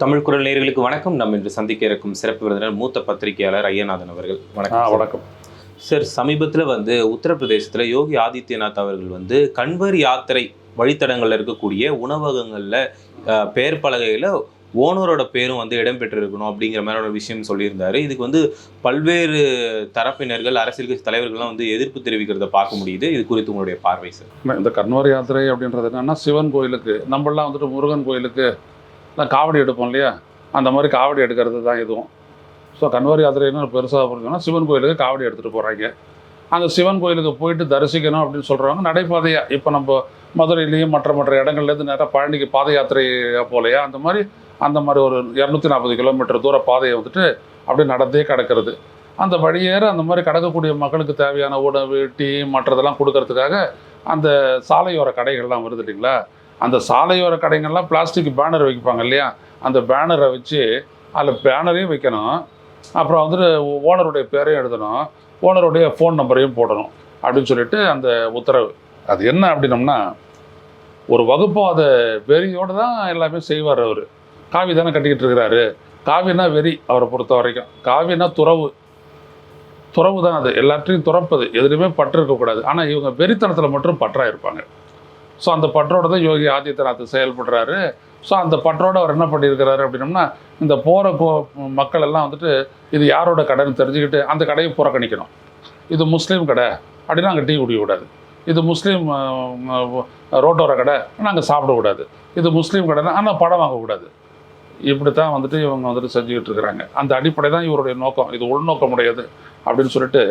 தமிழ் குரல் நேயர்களுக்கு வணக்கம். நம்ம இன்று சந்திக்க இருக்கும் சிறப்பு விருந்தினர் மூத்த பத்திரிகையாளர் ஐயநாதன் அவர்கள். வணக்கம். வணக்கம். சார் சமீபத்தில் வந்து உத்தரப்பிரதேசத்தில் யோகி ஆதித்யநாத் அவர்கள் வந்து கன்வர் யாத்திரை வழித்தடங்கள்ல இருக்கக்கூடிய உணவகங்களில் பெயர் பலகையில் ஓனரோட பேரும் வந்து இடம்பெற்றிருக்கணும் அப்படிங்கிற மாதிரி ஒரு விஷயம் சொல்லியிருந்தாரு. இதுக்கு வந்து பல்வேறு தரப்பினர்கள் அரசியல் கட்சி தலைவர்கள்லாம் வந்து எதிர்ப்பு தெரிவிக்கிறத பார்க்க முடியுது. இது குறித்து உங்களுடைய பார்வை சார். இந்த கன்வர் யாத்திரை அப்படின்றது என்னன்னா சிவன் கோயிலுக்கு நம்மளாம் வந்துட்டு முருகன் கோயிலுக்கு நான் காவடி எடுப்போம் இல்லையா? அந்த மாதிரி காவடி எடுக்கிறது தான் இதுவும். ஸோ கன்வர் யாத்திரைன்னு பெருசாக புரிஞ்சுன்னா சிவன் கோயிலுக்கு காவடி எடுத்துகிட்டு போகிறாங்க அந்த சிவன் கோயிலுக்கு போயிட்டு தரிசிக்கணும் அப்படின்னு சொல்கிறவங்க நடைபாதையாக இப்போ நம்ம மதுரையிலையும் மற்ற மற்ற இடங்கள்லேருந்து நேராக பழனிக்கு பாத யாத்திரை போலையா அந்த மாதிரி அந்த மாதிரி ஒரு இரநூத்தி நாற்பது கிலோமீட்டர் தூர பாதையை வந்துட்டு அப்படியே நடந்தே கிடக்கிறது. அந்த வழியேற அந்த மாதிரி கடக்கக்கூடிய மக்களுக்கு தேவையான உணவு டீ மற்றதெல்லாம் கொடுக்கறதுக்காக அந்த சாலையோர கடைகள்லாம் வருது இல்லைங்களா? அந்த சாலையோர கடைங்கள்லாம் பிளாஸ்டிக் பேனர் வைப்பாங்க இல்லையா? அந்த பேனரை வச்சு அதில் பேனரையும் வைக்கணும். அப்புறம் வந்துட்டு ஓனருடைய பேரையும் எழுதணும். ஓனருடைய ஃபோன் நம்பரையும் போடணும் அப்படின்னு சொல்லிட்டு அந்த உத்தரவு. அது என்ன அப்படின்னம்னா ஒரு வகுப்பாத வெறியோடு தான் எல்லாமே செய்வார் அவர். காவி தானே கட்டிக்கிட்டு இருக்கிறாரு. காவினா வெறி அவரை பொறுத்த வரைக்கும். காவினா துறவு. துறவு தான் அது. எல்லாத்தையும் துறப்பது. எதுலையுமே பற்று இருக்கக்கூடாது. ஆனால் இவங்க வெறித்தனத்தில் மட்டும் பற்றாக இருப்பாங்க. ஸோ அந்த பற்றோடு தான் யோகி ஆதித்யநாத் செயல்படுறாரு. ஸோ அந்த பற்றோடு அவர் என்ன பண்ணியிருக்கிறாரு அப்படின்னம்னா இந்த போகிற கோ மக்கள் எல்லாம் வந்துட்டு இது யாரோட கடைன்னு தெரிஞ்சுக்கிட்டு அந்த கடையை புறக்கணிக்கணும். இது முஸ்லீம் கடை அப்படின்னா அங்கே டீ குடிக்கக்கூடாது. இது முஸ்லீம் ரோட்டோர கடை நாங்கள் சாப்பிடக்கூடாது. இது முஸ்லீம் கடைனா ஆனால் படம் வாங்கக்கூடாது. இப்படி தான் வந்துட்டு இவங்க வந்துட்டு செஞ்சுக்கிட்டு இருக்கிறாங்க. அந்த அடிப்படை தான் இவருடைய நோக்கம். இது உள்நோக்கம் உடையது அப்படின்னு சொல்லிட்டு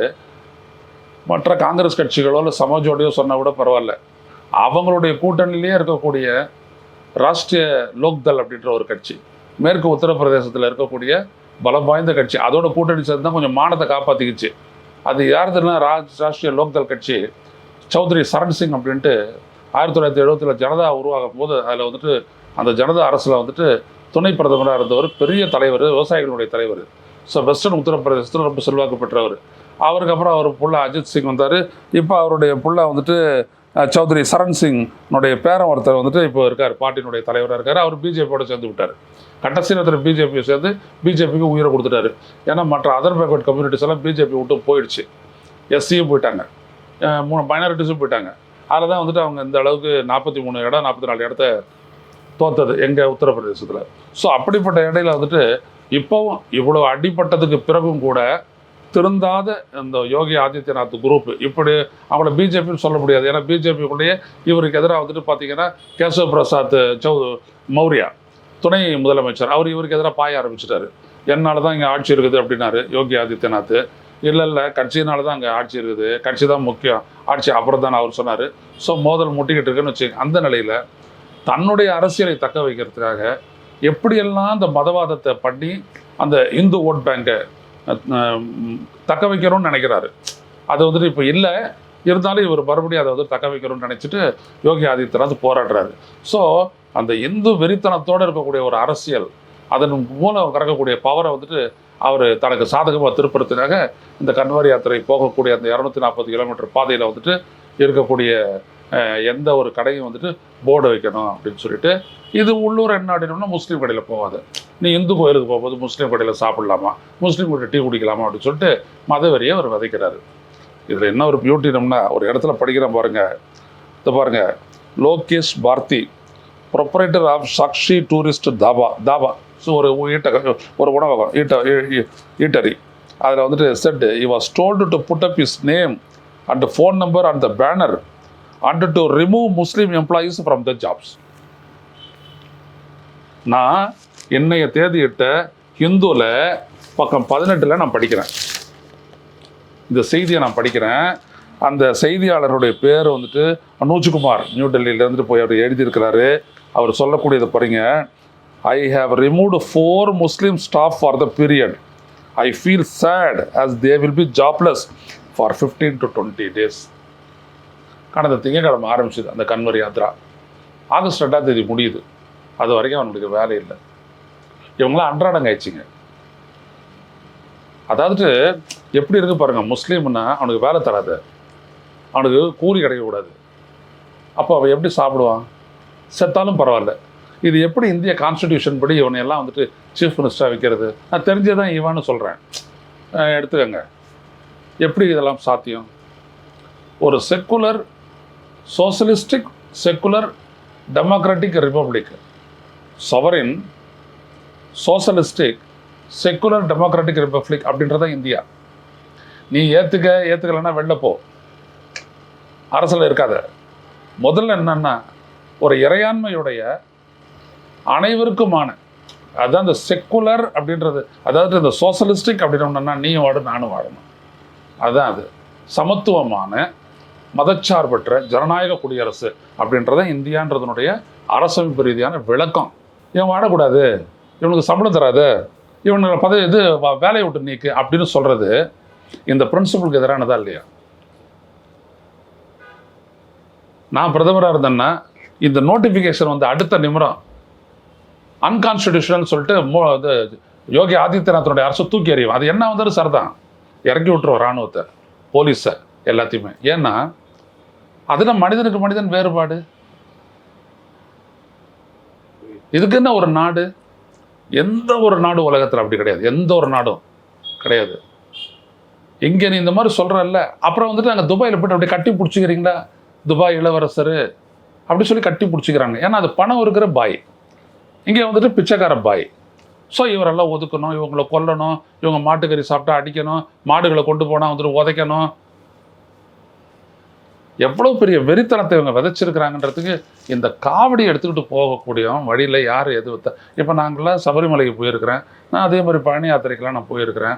மற்ற காங்கிரஸ் கட்சிகளோ இல்லை சமாஜோடையோ சொன்னால் கூட பரவாயில்ல. அவங்களுடைய கூட்டணியிலேயே இருக்கக்கூடிய ராஷ்டிரிய லோக்தள் அப்படின்ற ஒரு கட்சி மேற்கு உத்தரப்பிரதேசத்தில் இருக்கக்கூடிய பலம் வாய்ந்த கட்சி அதோட கூட்டணி சேர்ந்து தான் கொஞ்சம் மானத்தை காப்பாற்றிக்கிச்சு அது யார் யாருதுன்னா ராஜ் ராஷ்டிரிய லோக்தள் கட்சி சௌத்ரி சரண் சிங் அப்படின்ட்டு ஆயிரத்தி தொள்ளாயிரத்தி எழுபத்தில் ஜனதா உருவாகும் போது அதில் வந்துட்டு அந்த ஜனதா அரசில் வந்துட்டு துணை பிரதமராக இருந்தவர் பெரிய தலைவர் விவசாயிகளுடைய தலைவர். ஸோ வெஸ்டர்ன் உத்தரப்பிரதேசத்தில் ரொம்ப செல்வாக்கு பெற்றவர். அவருக்கு அப்புறம் அவர் புள்ள அஜித் சிங் வந்தார். இப்போ அவருடைய புள்ள வந்துட்டு சௌத்ரி சரண் சிங்னுடைய பேரன் ஒருத்தர் வந்துட்டு இப்போ இருக்கார் பார்ட்டியினுடைய தலைவராக இருக்கார். அவர் பிஜேபியோட சேர்ந்து விட்டார். கடைசி ஒருத்தர் பிஜேபியை சேர்ந்து பிஜேபிக்கு உயிரை கொடுத்துட்டாரு. ஏன்னா மற்ற அதர் பேக்வர்ட் கம்யூனிட்டிஸ் எல்லாம் பிஜேபி விட்டு போயிடுச்சு. எஸ்சியும் போயிட்டாங்க. மூணு மைனாரிட்டிஸும் போயிட்டாங்க. அதில் தான் வந்துட்டு அவங்க இந்த அளவுக்கு நாற்பத்தி மூணு இடம் நாற்பத்தி நாலு இடத்த தோத்தது எங்கள் உத்தரப்பிரதேசத்தில். ஸோ அப்படிப்பட்ட இடையில வந்துட்டு இப்போவும் இவ்வளோ அடிப்பட்டதுக்கு பிறகும் கூட திருந்தாத இந்த யோகி ஆதித்யநாத் குரூப் இப்படி அவங்கள பிஜேபின்னு சொல்ல முடியாது. ஏன்னா பிஜேபிக்குள்ளேயே இவருக்கு எதிராக வந்துட்டு பார்த்தீங்கன்னா கேசவ பிரசாத் சௌ மௌரியா துணை முதலமைச்சர். அவர் இவருக்கு எதிராக பாய ஆரம்பிச்சிட்டாரு. என்னால் தான் இங்கே ஆட்சி இருக்குது அப்படின்னாரு யோகி ஆதித்யநாத். இல்லை இல்லை கட்சியினால தான் அங்கே ஆட்சி இருக்குது. கட்சி தான் முக்கியம். ஆட்சி அப்புறம் தான் அவர் சொன்னார். ஸோ மோதல் முட்டிக்கிட்டு இருக்குன்னு வச்சுங்க அந்த நிலையில் தன்னுடைய அரசியலை தக்க வைக்கிறதுக்காக எப்படியெல்லாம் அந்த மதவாதத்தை பண்ணி அந்த இந்து ஓட் பேங்கை தக்க வைக்கணும்னு நினைக்கிறாரு. அது வந்துட்டு இப்போ இல்லை. இருந்தாலும் இவர் மறுபடியும் அதை வந்து தக்க வைக்கணும்னு நினச்சிட்டு யோகி ஆதித்யநாத் போராடுறாரு. ஸோ அந்த இந்து வெறித்தனத்தோடு இருக்கக்கூடிய ஒரு அரசியல் அதன் மூலம் கறக்கக்கூடிய பவரை வந்துட்டு அவர் தனக்கு சாதகமாக திருப்புறதுக்காக இந்த கன்வாரி யாத்திரை போகக்கூடிய அந்த இரநூத்தி நாற்பது கிலோமீட்டர் பாதையில் வந்துட்டு இருக்கக்கூடிய எந்த ஒரு கடையும் வந்துட்டு போர்டு வைக்கணும் அப்படின்னு சொல்லிட்டு இது உள்ளூர் என்ன அப்படின்னா முஸ்லீம் கடையில் போகாது. நீ இந்து கோயிலுக்கு போகும்போது முஸ்லீம் கடையில் சாப்பிடலாமா? முஸ்லீம் கூட டீ குடிக்கலாமா அப்படின்னு சொல்லிட்டு மதவெறியை அவர் விதைக்கிறாரு. இதில் என்ன ஒரு பியூட்டினம்னா ஒரு இடத்துல படிக்கிறேன் பாருங்கள் இதை பாருங்க. Lokesh Bharti proprietor of Sakshi tourist dhaba dhaba so ஒரு ஈட்ட ஒரு உணவகம் ஈட்ட ஈட்டரி அதில் வந்துட்டு said he was told to put up his name and phone number and the banner and to remove Muslim employees from the jobs நான் என்னைய தேதியிட்ட ஹிந்துவில் பக்கம் பதினெட்டில் நான் படிக்கிறேன். இந்த செய்தியை நான் படிக்கிறேன். அந்த செய்தியாளருடைய பேர் வந்துட்டு அனூஜ்குமார். நியூ டெல்லியிலேருந்து போய் அவர் எழுதியிருக்கிறாரு. அவர் சொல்லக்கூடியதை பாருங்க. I have removed four Muslim staff for the period I feel sad as they will be jobless for fifteen to twenty days கடந்த திங்கட்கிழமை ஆரம்பிச்சது அந்த கன்வர் யாத்ரா ஆகஸ்ட் ரெண்டாம் தேதி முடியுது. அது வரைக்கும் அவனுக்கு வேலை இல்லை. இவங்களாம் அன்றாடம் ஆயிடுச்சுங்க அதாவது எப்படி இருக்கு பாருங்க முஸ்லீம்னா அவனுக்கு வேலை தராது. அவனுக்கு கூலி கிடைக்கக்கூடாது. அப்போ அவன் எப்படி சாப்பிடுவான்? செத்தாலும் பரவாயில்ல. இது எப்படி இந்திய கான்ஸ்டிடியூஷன் படி இவனை எல்லாம் வந்துட்டு சீஃப் மினிஸ்டராக வைக்கிறது? நான் தெரிஞ்சதான் இவான்னு சொல்கிறேன் எடுத்துக்கங்க. எப்படி இதெல்லாம் சாத்தியம்? ஒரு secular socialistic secular democratic republic sovereign socialistic secular democratic republic அப்படின்றத இந்தியா. நீ ஏற்றுக்க ஏற்றுக்கலைன்னா வெளில போ. அரசில் இருக்காத. முதல்ல என்னன்னா ஒரு இறையாண்மையுடைய அனைவருக்குமான அதான் இந்த செக்குலர் அப்படின்றது அதாவது இந்த சோசலிஸ்டிக் அப்படின்னா நீயும் வாடு நானும் வாழணும் அதுதான் அது. சமத்துவமான மதச்சார்பற்ற ஜனநாயக குடியரசு அப்படின்றத இந்தியான்றதனுடைய அரசமைப்பு ரீதியான விளக்கம். இவன் வாடக்கூடாது. இவனுக்கு சம்பளம் தராது இவனுக்கு பதவி இது வேலையை விட்டு நீக்கு அப்படின்னு சொல்கிறது இந்த பிரின்சிபலுக்கு எதிரானதா இல்லையா? நான் பிரதமராக இருந்தேன்னா இந்த நோட்டிஃபிகேஷன் வந்து அடுத்த நிமிடம் அன்கான்ஸ்டியூஷனல் சொல்லிட்டு மோ- இது யோகி ஆதித்யநாத்தனுடைய அரசு தூக்கி எறியும். அது என்ன வந்தாலும் சரிதான். இறக்கி விட்டுருவோம் ராணுவத்தை போலீஸை எல்லாத்தையுமே. ஏன்னா அதுல மனிதனுக்கு மனிதன் வேறுபாடு. இதுக்கு என்ன ஒரு நாடு? எந்த ஒரு நாடும் உலகத்தில் அப்படி கிடையாது. எந்த ஒரு நாடும் கிடையாது. இங்கே நீ இந்த மாதிரி சொல்கிறல்ல அப்புறம் வந்துட்டு நாங்கள் துபாயில் போய்ட்டு அப்படியே கட்டி பிடிச்சிக்கிறீங்களா? துபாய் இளவரசர் அப்படி சொல்லி கட்டி பிடிச்சிக்கிறாங்க. ஏன்னா அது பணம் இருக்கிற பாய். இங்கே வந்துட்டு பிச்சைக்கார பாய். ஸோ இவரெல்லாம் ஒதுக்கணும் இவங்களை கொல்லணும் இவங்க மாட்டுக்கறி சாப்பிட்டா அடிக்கணும் மாடுகளை கொண்டு போனால் வந்துட்டு உதைக்கணும். எவ்வளோ பெரிய வெறித்தனத்தை இவங்க விதைச்சிருக்கிறாங்கன்றதுக்கு இந்த காவடி எடுத்துக்கிட்டு போகக்கூடியவன் வழியில் யார் எது வைத்தா இப்போ நாங்களாம் சபரிமலைக்கு போயிருக்கிறேன். நான் அதே மாதிரி பழனி யாத்திரைக்கெலாம் நான் போயிருக்கிறேன்.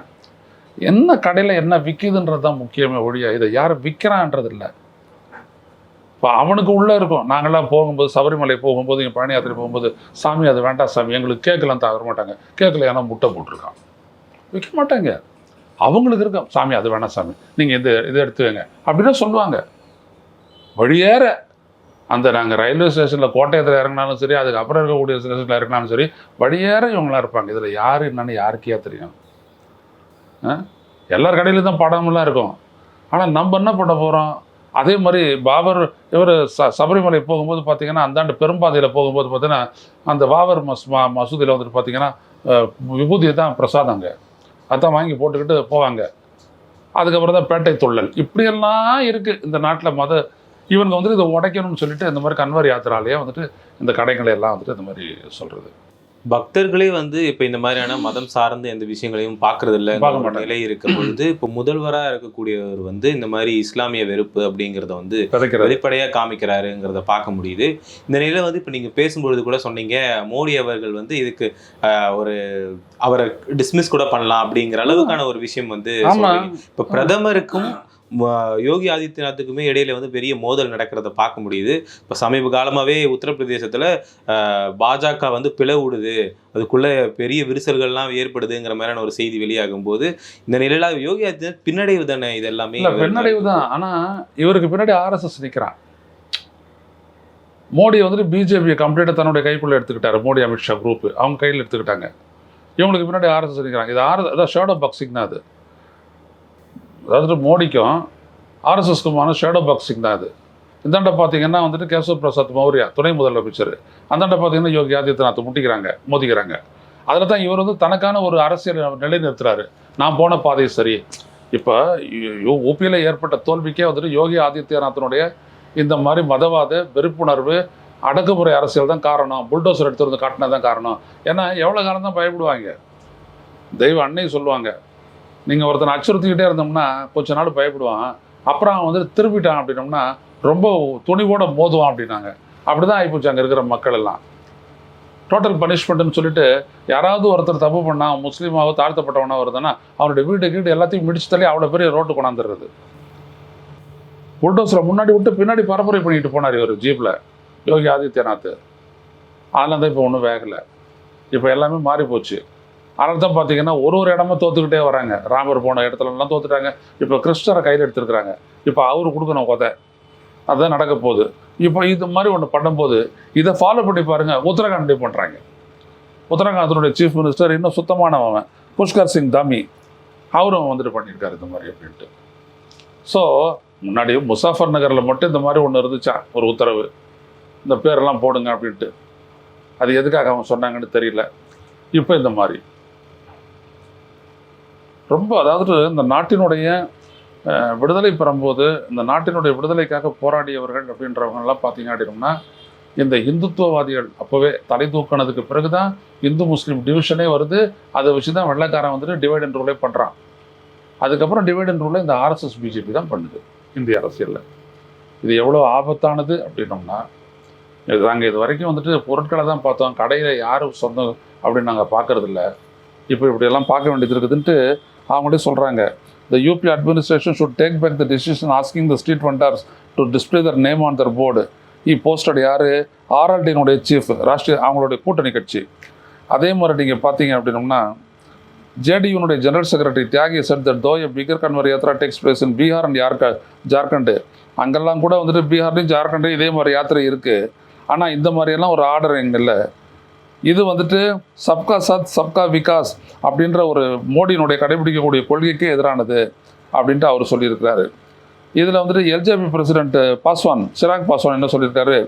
என்ன கடையில் என்ன விற்கிதுன்றது தான் முக்கியமே ஒழியா இதை யார் விற்கிறான்றது இல்லை இப்போ அவனுக்கு உள்ளே இருக்கும். நாங்களாம் போகும்போது சபரிமலை போகும்போது இங்கே பழனி யாத்திரை போகும்போது சாமி அது வேண்டாம் சாமி எங்களுக்கு கேட்கலாம் தர மாட்டாங்க. கேட்கல ஏன்னா முட்டை போட்டிருக்கான். விற்க மாட்டாங்க. அவங்களுக்கு இருக்கும் சாமி அது வேணாம் சாமி. நீங்கள் இது இதை எடுத்து வைங்க. அப்படின்னு சொல்லுவாங்க. வழியேற அந்த நாங்கள் ரயில்வே ஸ்டேஷனில் கோட்டயத்தில் இறங்கினாலும் சரி அதுக்கப்புறம் இருக்கக்கூடிய ஸ்டேஷனில் இறங்கினாலும் சரி வழியேற இவங்களாம் இருப்பாங்க. இதில் யார் என்னன்னு யாருக்கே தெரியும். எல்லார் கடையிலும் தான் படமெல்லாம் இருக்கும். ஆனால் நம்ம என்ன பண்ண போகிறோம் அதே மாதிரி பாபர் இவர் ச சபரிமலை போகும்போது பார்த்தீங்கன்னா அந்தாண்டு பெரும்பாதையில் போகும்போது பார்த்தீங்கன்னா அந்த பாபர் மஸ் மா மசூதியில் வந்துட்டு பார்த்தீங்கன்னா அஹ், விபூதி தான் பிரசாதங்க அதான் வாங்கி போட்டுக்கிட்டு போவாங்க. அதுக்கப்புறம் தான் பேட்டை துள்ளல். இப்படியெல்லாம் இருக்குது இந்த நாட்டில் மத இவங்க வந்துட்டு இதை உடைக்கணும்னு சொல்லிட்டு இந்த மாதிரி கன்வர் யாத்திராலேயே வந்துட்டு இந்த கடைகளை எல்லாம் வந்துட்டு இந்த மாதிரி சொல்கிறது பக்தர்களே வந்து இப்ப இந்த மாதிரியான மதம் சார்ந்த எந்த விஷயங்களையும் பாக்குறது இல்ல பார்க்க மாட்டாங்க. நிலை இருக்கும் பொழுது இப்ப முதல்வரா இருக்கக்கூடியவர் வந்து இந்த மாதிரி இஸ்லாமிய வெறுப்பு அப்படிங்கறத வந்து விதைக்கிறது வெளிப்படையா காமிக்கிறாருங்கிறத பார்க்க முடியுது. இந்த நிலையில வந்து இப்ப நீங்க பேசும்பொழுது கூட சொன்னீங்க மோடி அவர்கள் வந்து இதுக்கு ஒரு அவரை டிஸ்மிஸ் கூட பண்ணலாம் அப்படிங்கிற அளவுக்கான ஒரு விஷயம் வந்து. இப்ப பிரதமருக்கும் யோகி ஆதித்யநாத்துக்குமே இடையில வந்து பெரிய மோதல் நடக்கிறத பார்க்க முடியுது. இப்ப சமீப காலமாவே உத்தரப்பிரதேசத்துல பாஜக வந்து பிளவுடுது அதுக்குள்ள பெரிய விரிசல்கள்லாம் ஏற்படுதுங்கிற மாதிரியான ஒரு செய்தி வெளியாகும் போது இந்த நிலையில யோகி ஆதித்யநாத் பின்னடைவு தானே இது எல்லாமே பின்னடைவு தான். ஆனால் இவருக்கு பின்னாடி ஆர்எஸ்எஸ் நிற்கிறான் மோடி வந்துட்டு பிஜேபியை கம்ப்ளீட்டாக தன்னுடைய கைக்குள்ளே எடுத்துக்கிட்டாரு. மோடி அமித்ஷா குரூப் அவங்க கையில் எடுத்துக்கிட்டாங்க. இவங்களுக்கு பின்னாடி ஆர்எஸ்எஸ் நிற்கிறாங்க இது ஆர் அதான் ஷேடோ பாக்ஸிங் தான் அது. அதாவது மோடிக்கும் ஆர்எஸ்எஸ்க்குமான ஷேடோ பாக்ஸிங் தான் அது இந்தாண்ட பார்த்தீங்கன்னா வந்துட்டு கேசவ பிரசாத் மௌரியா துணை முதலமைச்சர். அந்தாண்ட பார்த்தீங்கன்னா யோகி ஆதித்யநாத் முட்டிக்கிறாங்க மோதிக்கிறாங்க. அதில் தான் இவர் வந்து தனக்கான ஒரு அரசியல் நிலை நிறுத்துறாரு நான் போன பாதை சரி. இப்போ ஊபியில் ஏற்பட்ட தோல்விக்கே வந்துட்டு யோகி ஆதித்யநாத்தினுடைய இந்த மாதிரி மதவாத வெறுப்புணர்வு அடக்குமுறை அரசியல் தான் காரணம். புல்டோசர் எடுத்து வந்து காட்டினது தான் காரணம். ஏன்னா எவ்வளோ காலம் தான் பயப்படுவாங்க? தெய்வ அன்னை சொல்லுவாங்க. நீங்கள் ஒருத்தனை அச்சுறுத்திக்கிட்டே இருந்தோம்னா கொஞ்ச நாள் பயப்படுவான். அப்புறம் அவன் வந்து திரும்பிட்டான் அப்படின்னோம்னா ரொம்ப துணிவோட மோதுவான் அப்படின்னாங்க. அப்படி தான் ஆகிப்போச்சு அங்கே இருக்கிற மக்கள் எல்லாம். டோட்டல் பனிஷ்மெண்ட்னு சொல்லிட்டு யாராவது ஒருத்தர் தப்பு பண்ணா முஸ்லீமாவோ தாழ்த்தப்பட்டவனாக வருதுன்னா அவனுடைய வீடு கீடு எல்லாத்தையும் மிடிச்சு தள்ளி அவ்வளோ பெரிய ரோட்டு கொண்டாந்துடுறது. புல்டோஸில் முன்னாடி விட்டு பின்னாடி பரப்புரை பண்ணிட்டு போனார் இவர் ஜீப்பில் யோகி ஆதித்யநாத். அதெல்லாம் தான் இப்போ ஒன்றும் வேகலை. இப்போ எல்லாமே மாறி போச்சு அதனால தான் பார்த்தீங்கன்னா ஒரு ஒரு இடமா தோத்துக்கிட்டே வராங்க. ராமர் போன இடத்துலலாம் தோத்துட்டாங்க. இப்போ கிறிஸ்டரை கையில் எடுத்துருக்குறாங்க. இப்போ அவரு கொடுக்கணும் கொதை. அதுதான் நடக்க போகுது. இப்போ இது மாதிரி ஒன்று பண்ணும்போது இதை ஃபாலோ பண்ணி பாருங்கள் உத்தரகாண்டே பண்ணுறாங்க உத்தரகாண்டத்தினுடைய சீஃப் மினிஸ்டர் இன்னும் சுத்தமானவன். புஷ்கர் சிங் தாமி. அவரும் வந்துட்டு பண்ணியிருக்காரு இந்த மாதிரி அப்படின்ட்டு. ஸோ முன்னாடி முசாஃபர் நகரில் மட்டும் இந்த மாதிரி ஒன்று இருந்துச்சா? ஒரு உத்தரவு. இந்த பேரெல்லாம் போடுங்க அப்படின்ட்டு. அது எதுக்காக அவங்க சொன்னாங்கன்னு தெரியல. இப்போ இந்த மாதிரி. ரொம்ப அதாவது இந்த நாட்டினுடைய விடுதலை பெறும்போது இந்த நாட்டினுடைய விடுதலைக்காக போராடியவர்கள் அப்படின்றவங்கெல்லாம் பார்த்தீங்க அப்படின்னா இந்த இந்துத்துவவாதிகள் அப்போவே தலை தூக்கினதுக்கு பிறகு தான் இந்து முஸ்லீம் டிவிஷனே வருது. அதை வச்சு தான் வெள்ளைக்காரன் வந்துட்டு டிவைட் அண்ட் ரூலே பண்ணுறான் அதுக்கப்புறம் டிவைட் அண்ட் ரூலை இந்த ஆர்எஸ்எஸ் பிஜேபி தான் பண்ணுது இந்திய அரசியலில். இது எவ்வளோ ஆபத்தானது அப்படின்னோம்னா இது நாங்கள் இது வரைக்கும் வந்துட்டு பொருட்களை தான் பார்த்தோம். கடையில் யாரும் சொந்தம் அப்படின்னு நாங்கள் பார்க்கறதில்ல. இப்போ இப்படியெல்லாம் பார்க்க வேண்டியது இருக்குதுன்ட்டு அவங்களே சொல்கிறாங்க the UP administration should take back the decision asking the street vendors to display their name on their board he posted யார்? ஆர்ஆர்டியினுடைய சீஃப் ராஷ்ட்ரிய அவங்களுடைய கூட்டணி கட்சி. அதே மாதிரி நீங்கள் பார்த்தீங்க அப்படின்னோம்னா ஜேடியூனுடைய general secretary Tyagi said that though a bigger Kanwar Yatra takes place in Bihar and யார்கா Jharkhand அங்கெல்லாம் கூட வந்துட்டு பீகார்லேயும் ஜார்க்கண்ட்லேயும் இதே மாதிரி யாத்திரை இருக்குது ஆனால் இந்த மாதிரியெல்லாம் ஒரு ஆர்டர் எங்கள் இல்லை இது வந்துட்டு சப்கா சத் சப்கா விகாஸ் அப்படின்ற ஒரு மோடியினுடைய கடைபிடிக்கக்கூடிய கொள்கைக்கே எதிரானது அப்படின்ட்டு அவர் சொல்லியிருக்கிறாரு. இதில் வந்துட்டு எல்ஜேபி பிரசிடென்ட் பாஸ்வான் சிராக் பாஸ்வான் என்ன சொல்லியிருக்காரு?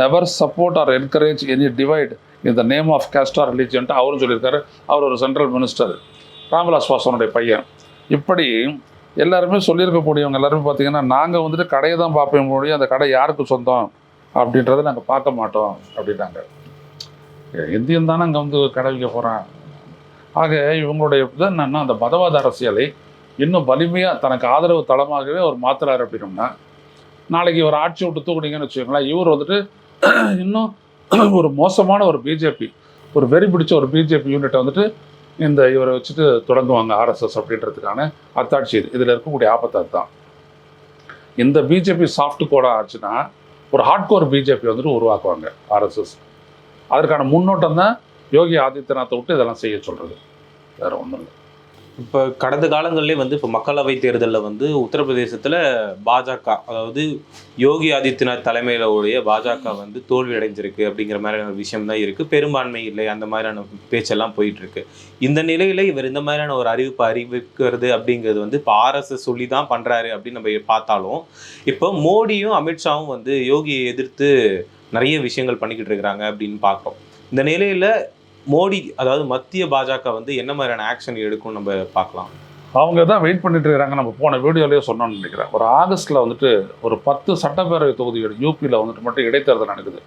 Never support or encourage any divide in the name of caste ரிலீஜியன்ட்டு religion அவரும் சொல்லியிருக்காரு. அவர் ஒரு சென்ட்ரல் மினிஸ்டர் ராம்விலாஸ் பாஸ்வானுடைய பையன். இப்படி எல்லாருமே சொல்லியிருக்கக்கூடியவங்க எல்லாருமே பார்த்தீங்கன்னா நாங்கள் வந்துட்டு கடையை தான் பார்ப்போம் முடியும் அந்த கடை யாருக்கு சொந்தம்? அப்படின்றத நாங்கள் பார்க்க மாட்டோம் அப்படின்னாங்க இந்தியன் தானே அங்கே வந்து கடை போகிறான் ஆக இவங்களுடைய இது என்னன்னா அந்த மதவாத அரசியலை இன்னும் வலிமையாக தனக்கு ஆதரவு தளமாகவே அவர் மாத்துறாரு அப்படின்னோம்னா நாளைக்கு ஒரு ஆட்சி விட்டு தூக்குனீங்கன்னு வச்சுக்கோங்களேன் இவர் வந்துட்டு இன்னும் ஒரு மோசமான ஒரு பிஜேபி ஒரு வெறி பிடிச்ச ஒரு பிஜேபி யூனிட்டை வந்துட்டு இந்த இவரை வச்சுட்டு தொடங்குவாங்க ஆர்எஸ்எஸ் அப்படின்றதுக்கான அத்தாட்சி இது. இதில் இருக்கக்கூடிய ஆபத்து அதுதான். இந்த பிஜேபி சாஃப்ட் கோடாக ஆச்சுன்னா ஒரு ஹார்ட்கோர் பிஜேபி வந்துட்டு உருவாக்குவாங்க ஆர்எஸ்எஸ் அதற்கான முன்னோட்டம் தான் யோகி ஆதித்யநாத்தை விட்டு இதெல்லாம் செய்ய சொல்கிறது வேற ஒன்றும் இல்லை. இப்போ கடந்த காலங்கள்லேயே வந்து இப்போ மக்களவை தேர்தலில் வந்து உத்தரப்பிரதேசத்தில் பாஜக அதாவது யோகி ஆதித்யநாத் தலைமையில் உடைய பாஜக வந்து தோல்வி அடைஞ்சிருக்கு அப்படிங்கிற மாதிரியான விஷயம் தான் இருக்குது பெரும்பான்மை இல்லை அந்த மாதிரியான பேச்செல்லாம் போயிட்டுருக்கு. இந்த நிலையில் இவர் இந்த மாதிரியான ஒரு அறிவிப்பு அறிவிக்கிறது அப்படிங்கிறது வந்து இப்போ ஆர்எஸ்எஸ் சொல்லி தான் பண்ணுறாரு அப்படின்னு நம்ம பார்த்தாலும் இப்போ மோடியும் அமித்ஷாவும் வந்து யோகியை எதிர்த்து நிறைய விஷயங்கள் பண்ணிக்கிட்டு இருக்கிறாங்க அப்படின்னு பார்க்குறோம். இந்த நிலையில் மோடி அதாவது மத்திய பாஜக வந்து என்ன மாதிரியான ஆக்ஷன் எடுக்கும் நம்ம பார்க்கலாம். அவங்க தான் வெயிட் பண்ணிட்டு இருக்காங்க நம்ம போன வீடியோலேயே சொன்னோம்னு நினைக்கிறேன். ஒரு ஆகஸ்ட்ல வந்துட்டு ஒரு பத்து சட்டப்பேரவை தொகுதிகள் யூபியில் வந்துட்டு மட்டும் இடைத்தேர்தல் நடக்குது.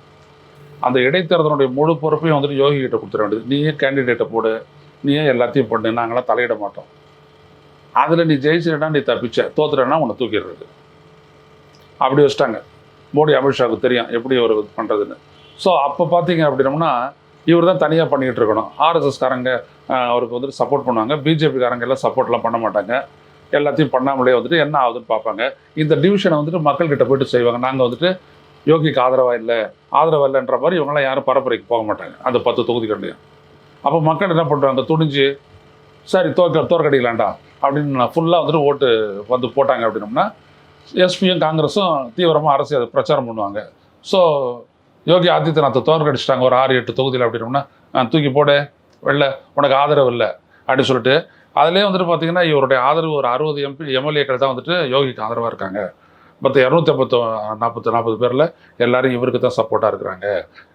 அந்த இடைத்தேர்தலுடைய முழு பொறுப்பையும் வந்துட்டு யோகி கிட்ட கொடுத்துட வேண்டியது. நீயே கேண்டிடேட்டை போடு. நீயே எல்லாத்தையும் பண்ணு. நாங்களாம் தலையிட மாட்டோம். அதில் நீ ஜெயிச்சிடனா நீ தப்பிச்ச. தோத்துறேன்னா உன்னை தூக்கிடுறது. அப்படி வச்சிட்டாங்க. மோடி அமித்ஷாவுக்கு தெரியும் எப்படி ஒரு பண்ணுறதுன்னு ஸோ அப்போ பார்த்தீங்க அப்படின்னோம்னா இவர் தான் தனியாக பண்ணிக்கிட்டு இருக்கணும் ஆர்எஸ்எஸ்காரங்க அவருக்கு வந்துட்டு சப்போர்ட் பண்ணுவாங்க. பிஜேபிக்காரங்க எல்லாம் சப்போர்ட்லாம் பண்ண மாட்டாங்க. எல்லாத்தையும் பண்ணாமலே வந்துட்டு என்ன ஆகுதுன்னு பார்ப்பாங்க இந்த டிவிஷனை வந்துட்டு மக்கள்கிட்ட போயிட்டு செய்வாங்க. நாங்கள் வந்துட்டு யோகிக்கு ஆதரவாக இல்லை ஆதரவாக இல்லைன்ற மாதிரி இவங்களாம் யாரும் பரப்புரைக்கு போக மாட்டாங்க. அந்த பத்து தொகுதிகள்லையும். அப்போ மக்கள் என்ன பண்ணுறாங்க துணிஞ்சு சரி தோற்க தோற்கடிக்கலாண்டா அப்படின்னு ஃபுல்லாக வந்துட்டு ஓட்டு வந்து போட்டாங்க அப்படின்னோம்னா எஸ்பியும் காங்கிரஸும் தீவிரமாக அரசியல் பிரச்சாரம் பண்ணுவாங்க. ஸோ யோகி ஆதித்யநாத்தை தோற்கடிச்சிட்டாங்க ஒரு ஆறு எட்டு தொகுதியில் அப்படின்னோம்னா நான் தூக்கி போட வெளில உனக்கு ஆதரவு இல்லை அப்படின்னு சொல்லிட்டு அதுலேயே வந்துட்டு பார்த்தீங்கன்னா இவருடைய ஆதரவு ஒரு அறுபது எம்பி எம்எல்ஏக்கள் தான் வந்துட்டு யோகிக்கு ஆதரவாக இருக்காங்க. மற்ற இரநூத்தி ஐம்பத்து நாற்பத்தி நாற்பது பேரில் எல்லாரும் இவருக்கு தான் சப்போர்ட்டாக இருக்கிறாங்க.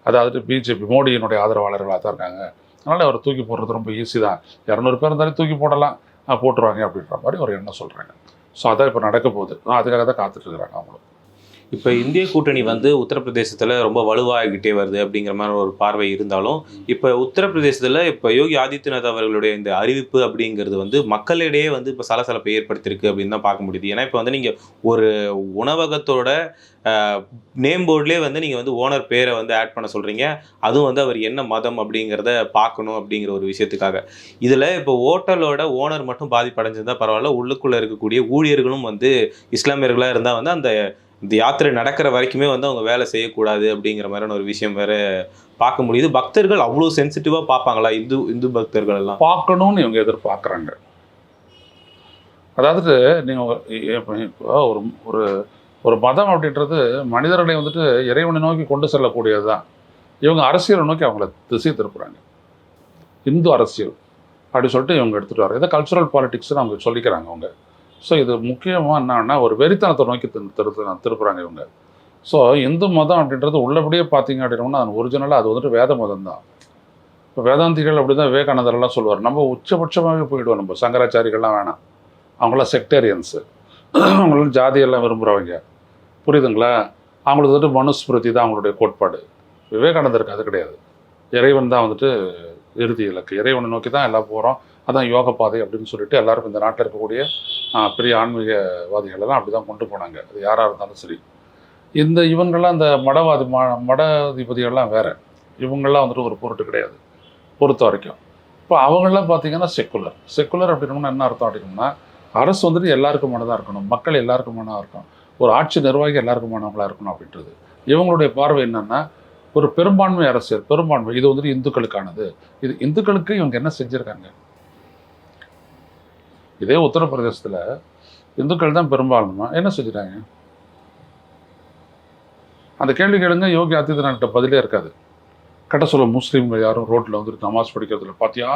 அதாவது பிஜேபி மோடியினுடைய ஆதரவாளர்களாக தான் இருக்காங்க. அதனால் அவர் தூக்கி போடுறது ரொம்ப ஈஸி தான். இரநூறு பேர் இருந்தாலும் தூக்கி போடலாம் போட்டுருவாங்க அப்படின்ற மாதிரி ஒரு எண்ணம் சொல்கிறாங்க ஸோ அதான் இப்போ நடக்க போகுது நான் அதுக்காக தான் காத்துட்ருக்குறாங்க அவங்களும். இப்போ இந்திய கூட்டணி வந்து உத்தரப்பிரதேசத்தில் ரொம்ப வலுவாகிக்கிட்டே வருது அப்படிங்கிற மாதிரி ஒரு பார்வை இருந்தாலும் இப்போ உத்தரப்பிரதேசத்தில் இப்போ யோகி ஆதித்யநாத் அவர்களுடைய இந்த அறிவிப்பு அப்படிங்கிறது வந்து மக்களிடையே வந்து இப்போ சலசலப்பை ஏற்படுத்தியிருக்கு அப்படின்னு தான் பார்க்க முடியுது. ஏன்னா இப்போ வந்து நீங்கள் ஒரு உணவகத்தோட நேம் போர்ட்லேயே வந்து நீங்கள் வந்து ஓனர் பேரை வந்து ஆட் பண்ண சொல்கிறீங்க அதுவும் வந்து அவர் என்ன மதம் அப்படிங்கிறத பார்க்கணும் அப்படிங்கிற ஒரு விஷயத்துக்காக. இதில் இப்போ ஹோட்டலோட ஓனர் மட்டும் பாதிப்படைஞ்சிருந்தால் பரவாயில்ல. உள்ளுக்குள்ளே இருக்கக்கூடிய ஊழியர்களும் வந்து இஸ்லாமியர்களாக இருந்தால் வந்து அந்த இந்த யாத்திரை நடக்கிற வரைக்குமே வந்து அவங்க வேலை செய்யக்கூடாது அப்படிங்கிற மாதிரியான ஒரு விஷயம் வேற பார்க்க முடியுது. பக்தர்கள் அவ்வளோ சென்சிட்டிவாக பார்ப்பாங்களா? இந்து இந்து பக்தர்கள் எல்லாம்? பார்க்கணும்னு இவங்க எதிர்பார்க்குறாங்க. அதாவது நீங்கள் இப்போ ஒரு ஒரு ஒரு மதம் அப்படின்றது மனிதர்களை வந்துட்டு இறைவனை நோக்கி கொண்டு செல்லக்கூடியது தான் இவங்க அரசியலை நோக்கி அவங்கள திசை திருப்புறாங்க. இந்து அரசியல். அப்படி சொல்லிட்டு இவங்க எடுத்துகிட்டு வராங்க இதை கல்ச்சுரல் பாலிட்டிக்ஸ்னு அவங்க சொல்லிக்கிறாங்க அவங்க. ஸோ இது முக்கியமாக என்னன்னா ஒரு வெறித்தனத்தை நோக்கி திரு திரு திருப்புறாங்க இவங்க. ஸோ இந்து மதம் அப்படின்றது உள்ளபடியே பார்த்தீங்க அப்படின்னா அது ஒரிஜினலாக அது வந்துட்டு வேத மதம் தான் இப்போ வேதாந்திகள் அப்படி தான் விவேகானந்தர்லாம் சொல்லுவார் நம்ம உச்சபட்சமாகவே போயிடுவோம் நம்ம. சங்கராச்சாரிகள்லாம் வேணாம். அவங்களாம் செக்டேரியன்ஸு அவங்களும் ஜாதியெல்லாம் விரும்புகிறவங்க புரியுதுங்களா? அவங்களுக்கு வந்துட்டு மனுஸ்மிருதி தான் அவங்களுடைய கோட்பாடு. விவேகானந்தருக்கு அது கிடையாது. இறைவன் தான் வந்துட்டு இறுதி இலக்கு. இறைவனை நோக்கி தான் எல்லாம் போகிறோம் அதான் யோக பாதை அப்படின்னு சொல்லிட்டு எல்லாருக்கும் இந்த நாட்டில் இருக்கக்கூடிய பெரிய ஆன்மீகவாதிகள் எல்லாம் அப்படி தான் கொண்டு போனாங்க. அது யாராக இருந்தாலும் சரி. இந்த இவங்கள்லாம் இந்த மடவாதி ம மடாதிபதிகள்லாம் வேறு. இவங்கெல்லாம் வந்துட்டு ஒரு பொருட்டு கிடையாது. பொறுத்த வரைக்கும். இப்போ அவங்களாம் பார்த்தீங்கன்னா செக்குலர் செக்குலர் அப்படின்னா என்ன அர்த்தம் அப்படின்னா அரசு வந்துட்டு எல்லாருக்குமானதாக இருக்கணும். மக்கள் எல்லாருக்குமானதாக இருக்கணும். ஒரு ஆட்சி நிர்வாகி எல்லாருக்குமானவங்களாக இருக்கணும் அப்படின்றது. இவங்களுடைய பார்வை என்னென்னா ஒரு பெரும்பான்மை அரசியல் பெரும்பான்மை. இது வந்துட்டு இந்துக்களுக்கானது. இது இந்துக்களுக்கு இவங்க என்ன செஞ்சுருக்காங்க? இதே உத்தரப்பிரதேசத்தில் இந்துக்கள் தான் பெரும்பான்மை என்ன செஞ்சுட்டாங்க அந்த கேள்வி கேளுங்க யோகி ஆதித்யநாத்கிட்ட பதிலே இருக்காது. கட்ட சொல்ல முஸ்லீம்கள் யாரும் ரோட்டில் வந்துட்டு நமாஸ் படிக்கிறதுல பார்த்தியா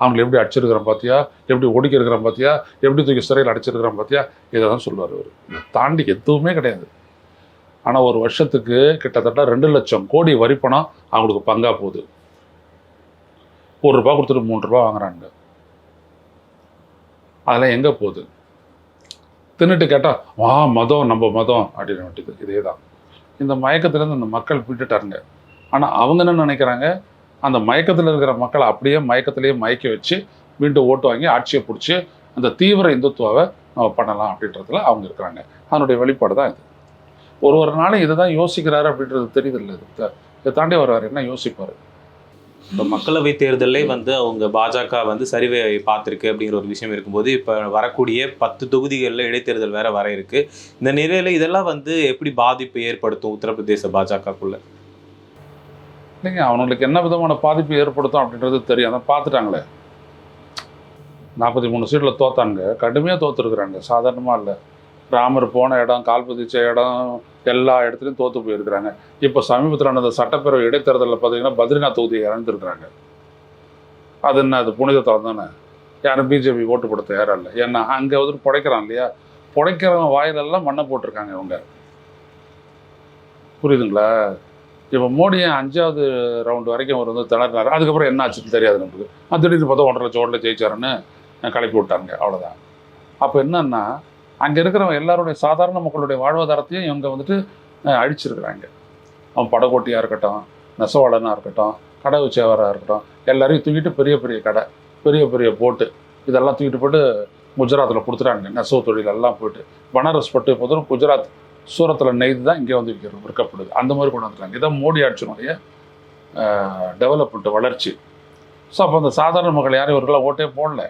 அவங்களை எப்படி அடிச்சிருக்கிறோம் பார்த்தியா எப்படி ஒடுக்கி இருக்கிறோம் பார்த்தியா எப்படி தூக்கி சிறையில் அடிச்சிருக்கிறோம் பார்த்தியா இதை தான் சொல்லுவார் அவர். இதை தாண்டி எதுவுமே கிடையாது. ஆனால் ஒரு வருஷத்துக்கு கிட்டத்தட்ட ரெண்டு லட்சம் கோடி வரி பணம் அவங்களுக்கு பங்கா போகுது. ஒரு ரூபா கொடுத்துட்டு மூன்று ரூபா வாங்குறாங்க அதெல்லாம் எங்கே போகுது? தின்னுட்டு கேட்டால் வா மதம் நம்ம மதம் அப்படின்னு விட்டுது. இதே தான் இந்த மயக்கத்துலேருந்து இந்த மக்கள் விட்டுட்டாருங்க ஆனால் அவங்க என்ன நினைக்கிறாங்க? அந்த மயக்கத்தில் இருக்கிற மக்களை அப்படியே மயக்கத்திலேயே மயக்க வச்சு மீண்டும் ஓட்டு வாங்கி ஆட்சியை பிடிச்சி அந்த தீவிர இந்துத்துவாவை நம்ம பண்ணலாம் அப்படின்றதுல அவங்க இருக்கிறாங்க. அதனுடைய வெளிப்பாடு தான் இது. ஒரு ஒரு நாளும் இதை தான் யோசிக்கிறாரு அப்படின்றது தெரியுது இல்லை இதை தாண்டி வருவார் என்ன யோசிப்பார்? இப்போ மக்களவை தேர்தலே வந்து அவங்க பாஜக வந்து சரிவை பார்த்துருக்கு அப்படிங்கிற ஒரு விஷயம் இருக்கும்போது இப்போ வரக்கூடிய பத்து தொகுதிகளில் இடைத்தேர்தல் வேற வர இருக்கு. இந்த நிலையில் இதெல்லாம் வந்து எப்படி பாதிப்பு ஏற்படுத்தும் உத்தரப்பிரதேச பாஜகக்குள்ள? இல்லைங்க அவங்களுக்கு என்ன விதமான பாதிப்பு ஏற்படுத்தும் அப்படின்றது தெரியும். அதான் பார்த்துட்டாங்களே. நாற்பத்தி மூணு சீட்டில் தோத்தாங்க கடுமையாக தோத்துருக்குறாங்க. சாதாரணமாக இல்லை. ராமர் போன இடம் கால் பதிச்ச இடம் எல்லா இடத்துலையும் தோற்று போயிருக்கிறாங்க. இப்போ சமீபத்தில் நடந்த சட்டப்பேரவை இடைத்தேர்தலில் பார்த்தீங்கன்னா பத்ரிநாத் தொகுதியை இறந்துருக்குறாங்க. அது என்ன அது புனித தலம் தானே? யாரும் பிஜேபி ஓட்டு போட தயாராக இல்லை ஏன்னா அங்கே வந்துட்டு புடைக்கிறான் இல்லையா? புடைக்கிறவன் வாயிலெல்லாம் மண்ணை போட்டிருக்காங்க இவங்க. புரியுதுங்களா? இப்போ மோடியை அஞ்சாவது ரவுண்டு வரைக்கும் அவர் வந்து திணறினார்? அதுக்கப்புறம் என்ன ஆச்சுன்னு தெரியாது நமக்கு. அது திடீர்னு பார்த்தா ஒன்றரை லட்சம் ஓட்டில் ஜெயிச்சாருன்னு கிளப்பி விட்டாங்க அவ்வளோதான் அப்போ என்னன்னா அங்கே இருக்கிறவங்க எல்லாருடைய சாதாரண மக்களுடைய வாழ்வாதாரத்தையும் இவங்க வந்துட்டு அழிச்சிருக்கிறாங்க. அவன் படகோட்டியாக இருக்கட்டும் நெசவாளனாக இருக்கட்டும் கடை சேவராக இருக்கட்டும் எல்லாரையும் தூக்கிட்டு பெரிய பெரிய கடை பெரிய பெரிய போட்டு இதெல்லாம் தூக்கிட்டு போட்டு குஜராத்தில் கொடுத்துட்டாங்க நெசவு தொழில் எல்லாம் போயிட்டு. பனாரஸ் பட்டு இப்போதும் குஜராத் சூரத்தில் நெய்து தான் இங்கே வந்து விற்கிறது விற்கப்படுது. அந்த மாதிரி கொண்டு வந்துட்டாங்க இதான் மோடி ஆட்சியினுடைய டெவலப்மெண்ட் வளர்ச்சி. ஸோ அப்போ அந்த சாதாரண மக்கள் யாரும் இவர்களாம் ஓட்டே போடல.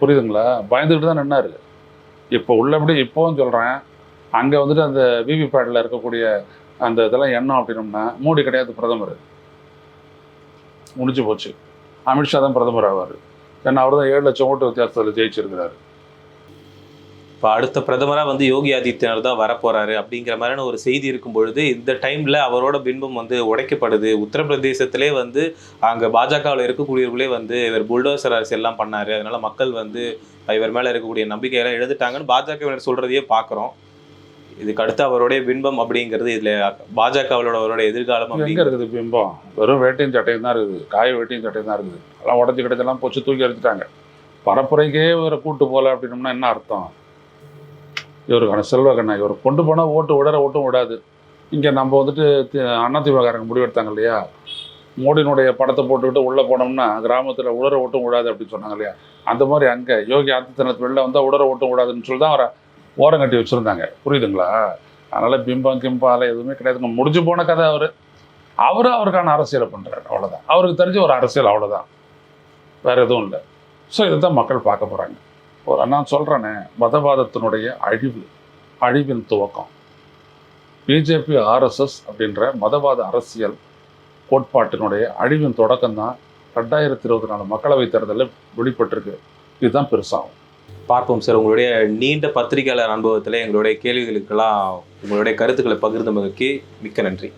புரியுதுங்களா? பயந்துக்கிட்டு தான் நின்னாரு. இப்போ உள்ளபடி இப்போவும் சொல்கிறேன் அங்கே வந்துட்டு அந்த விவிபேட்டில் இருக்கக்கூடிய அந்த இதெல்லாம் எண்ணம் அப்படின்னோம்னா மோடி கிடையாது பிரதமர். முடிஞ்சு போச்சு. அமித்ஷா தான் பிரதமர் ஆவார். ஏன்னா அவர் தான் ஏழு லட்சம் ஓட்டு வித்தியாசத்தில் ஜெயிச்சிருக்கிறாரு. இப்போ அடுத்த பிரதமரா வந்து யோகி ஆதித்யநாத் தான் வரப்போறாரு அப்படிங்கிற மாதிரியான ஒரு செய்தி இருக்கும் பொழுது இந்த டைம்ல அவரோட பின்பம் வந்து உடைக்கப்படுது. உத்தரப்பிரதேசத்திலே வந்து அங்க பாஜகவில் இருக்கக்கூடியவர்களே வந்து இவர் புல்டோசர் அரசு எல்லாம் பண்ணாரு. அதனால மக்கள் வந்து இவர் மேல இருக்கக்கூடிய நம்பிக்கையெல்லாம் எழுதுட்டாங்கன்னு பாஜகவினர் சொல்றதையே பார்க்குறோம் இதுக்கு அடுத்து அவருடைய பின்பம் அப்படிங்கிறது இதுல பாஜகவோட அவரோட எதிர்காலம் எங்கே அப்படிங்கிறது. இருக்குது பிம்பம்? வெறும் வேட்டையும் சட்டையும் தான் இருக்குது. காய வேட்டையும் சட்டையும் தான் இருக்குது. எல்லாம் உடச்சி கிடைச்செல்லாம் பொச்சு தூக்கி எடுத்துட்டாங்க பரப்புரைக்கே இவரை கூட்டு போகல அப்படின்னோம்னா என்ன அர்த்தம்? இவருக்கான செல்வக்கண்ணா. இவர் கொண்டு போனால் ஓட்டு விடற ஓட்டும் விடாது. இங்கே நம்ம வந்துட்டு தி- முடிவெடுத்தாங்க இல்லையா? மோடியினுடைய படத்தை போட்டுக்கிட்டு உள்ளே போனோம்னா கிராமத்தில் உடற ஓட்டும் விடாது அப்படின்னு சொன்னாங்க இல்லையா? அந்த மாதிரி அங்கே யோகி ஆதித்யநாத் வெளில வந்தால் உடற ஓட்டும் விடாதுன்னு சொல்லி தான் அவரை ஓரம் கட்டி வச்சுருந்தாங்க. புரியுதுங்களா? அதனால் பிம்பம் கிம்பால எதுவுமே கிடையாதுங்க. முடிஞ்சு போன கதை அவர். அவர் அவருக்கான அரசியலை பண்ணுறாரு அவ்வளோதான் அவருக்கு தெரிஞ்ச ஒரு அரசியல் அவ்வளோதான் வேற எதுவும் இல்லை. ஸோ இதை தான் மக்கள் பார்க்க போகிறாங்க ஒரு நான் சொல்கிறேனே மதவாதத்தினுடைய அழிவு அழிவின் துவக்கம். பிஜேபி ஆர்எஸ்எஸ் அப்படின்ற மதவாத அரசியல் கோட்பாட்டினுடைய அழிவின் தொடக்கம் தான் ரெண்டாயிரத்தி இருபத்தி நாலு மக்களவைத் தேர்தலில் வெளிப்பட்டிருக்கு. இதுதான் பெருசாகும். பார்ப்போம் சார். உங்களுடைய நீண்ட பத்திரிகையாளர் அனுபவத்தில் எங்களுடைய கேள்விகளுக்கெல்லாம் உங்களுடைய கருத்துக்களை பகிர்ந்தமைக்கு மிக்க நன்றி.